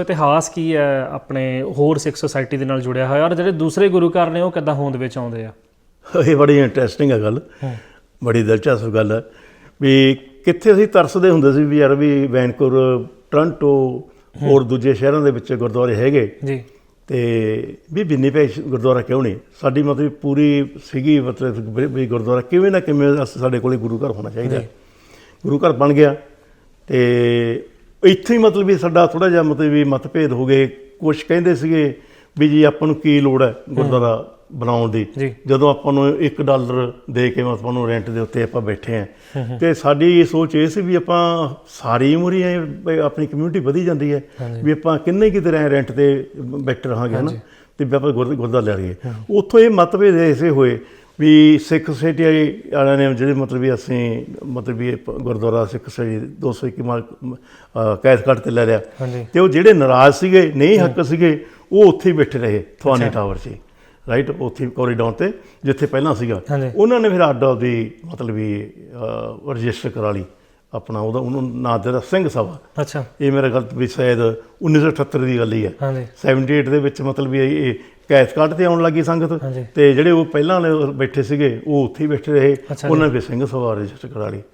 ਇਤਿਹਾਸ ਕੀ ਹੈ ਆਪਣੇ ਹੋਰ ਸਿੱਖ ਸੁਸਾਇਟੀ ਦੇ ਨਾਲ ਜੁੜਿਆ ਹੋਇਆ ਔਰ ਜਿਹੜੇ ਦੂਸਰੇ ਗੁਰੂ ਘਰ ਨੇ ਉਹ ਕਿੱਦਾਂ ਹੋਂਦ ਵਿੱਚ ਆਉਂਦੇ ਆ? ਇਹ ਬੜੀ ਇੰਟਰਸਟਿੰਗ ਹੈ ਗੱਲ। ਬੜੀ ਦਿਲਚਸਪ ਗੱਲ ਹੈ ਵੀ ਕਿੱਥੇ ਅਸੀਂ ਤਰਸਦੇ ਹੁੰਦੇ ਸੀ ਵੀ ਯਾਰ ਵੀ ਵੈਨਕੂਵਰ ਟੋਰਾਂਟੋ ਹੋਰ ਦੂਜੇ ਸ਼ਹਿਰਾਂ ਦੇ ਵਿੱਚ ਗੁਰਦੁਆਰੇ ਹੈਗੇ। ਜੀ। ਤੇ ਵੀ ਬਿੰਨੀ ਗੁਰਦੁਆਰਾ ਕਿਉਂ ਨਹੀਂ? ਸਾਡੀ ਮਤਲਬ ਪੂਰੀ ਸੀਗੀ ਮਤਲਬ ਵੀ- ਗੁਰਦੁਆਰਾ ਕਿਵੇਂ ਨਾ ਕਿਵੇਂ ਸਾਡੇ ਕੋਲੇ ਗੁਰੂ ਘਰ ਹੋਣਾ ਚਾਹੀਦਾ। ਗੁਰੂ ਘਰ ਬਣ ਗਿਆ ਤੇ ਇੱਥੇ ਹੀ ਮਤਲਬ ਵੀ ਸਾਡਾ ਥੋੜਾ ਜਿਹਾ ਮਤਲਬ ਵੀ ਮਤਭੇਦ ਹੋ ਗਏ। ਕੁਝ ਕਹਿੰਦੇ ਸੀਗੇ ਵੀ ਜੀ ਆਪਾਂ ਨੂੰ ਕੀ ਲੋੜ ਹੈ ਗੁਰਦੁਆਰਾ ਬਣਾਉਣ ਦੀ। ਜਦੋਂ ਆਪਾਂ ਨੂੰ 1 ਡਾਲਰ ਦੇ ਕੇ ਆਪਾਂ ਨੂੰ ਰੈਂਟ ਦੇ ਉੱਤੇ ਆਪਾਂ ਬੈਠੇ ਆਂ ਤੇ ਸਾਡੀ ਇਹ ਸੋਚ ਇਹ ਸੀ ਵੀ ਆਪਾਂ ਸਾਰੀ ਉਮਰ ਹੀ ਆਪਣੀ ਕਮਿਊਨਿਟੀ ਵਧੀ ਜਾਂਦੀ ਹੈ। ਵੀ ਆਪਾਂ ਕਿੰਨੇ ਕਿਤੇ ਰਹਿ ਰੈਂਟ ਤੇ ਬੈਠੇ ਰਹਾਂਗੇ ਹਨਾ? ਤੇ ਵੀ ਆਪਾਂ ਗੁਰਦ- ਗੁਰਦੁਆਰਾ ਲੈ ਲਈਏ। ਉੱਥੋਂ ਇਹ ਮਤਭੇਦ ਐਸੇ ਹੋਏ ਵੀ ਸਿੱਖ ਸੋਸਾਇਟੀ ਵਾਲਿਆਂ ਨੇ ਜਿਹੜੇ ਮਤਲਬ ਵੀ ਅਸੀਂ ਮਤਲਬ ਵੀ ਇਹ ਪ- ਗੁਰਦੁਆਰਾ ਸਿੱਖ ਸੋਸਾਇਟੀ 221 ਮਾਲ ਕੈਦ ਕੱਟ ਤੇ ਲੈ ਲਿਆ। ਹਾਂਜੀ। ਤੇ ਉਹ ਜਿਹੜੇ ਨਾਰਾਜ਼ ਸੀਗੇ ਨਹੀਂ ਹੱਕ ਸੀਗੇ ਉਹ ਉੱਥੇ ਹੀ ਬੈਠੇ ਰਹੇ ਥਵਾਨੀ ਟਾਵਰ 'ਚ ਰਾਈਟ ਉੱਥੇ ਕੋਰੀਡੋਰ ਤੇ ਜਿੱਥੇ ਪਹਿਲਾਂ ਸੀਗਾ। ਹਾਂਜੀ। ਉਹਨਾਂ ਨੇ ਫਿਰ ਅੱਡ ਦੀ ਮਤਲਬ ਵੀ ਰਜਿਸਟਰ ਕਰਾ ਲਈ ਆਪਣਾ ਉਹਦਾ ਉਹਨੂੰ ਨਾਂ ਦਿੱਤਾ ਸਿੰਘ ਸਭਾ। ਅੱਛਾ। ਇਹ ਮੇਰਾ ਗਲਤ ਵੀ ਸ਼ਾਇਦ 1978 ਦੀ ਗੱਲ ਹੀ ਹੈ। ਹਾਂਜੀ। 78 ਦੇ ਵਿੱਚ ਮਤਲਬ ਵੀ ਇਹ ਇਹ ਕੈਦ ਕੱਟ ਤੇ ਆਉਣ ਲੱਗੀ ਸੰਗਤ ਹਾਂਜੀ। ਤੇ ਜਿਹੜੇ ਉਹ ਪਹਿਲਾਂ ਵਾਲੇ ਬੈਠੇ ਸੀਗੇ ਉਹ ਉੱਥੇ ਹੀ ਬੈਠੇ ਰਹੇ ਅੱਛਾ ਜੀ। ਉਹਨਾਂ ਨੇ ਫਿਰ ਸਿੰਘ ਸਭਾ ਰਜਿਸਟਰ ਕਰਾ ਲਈ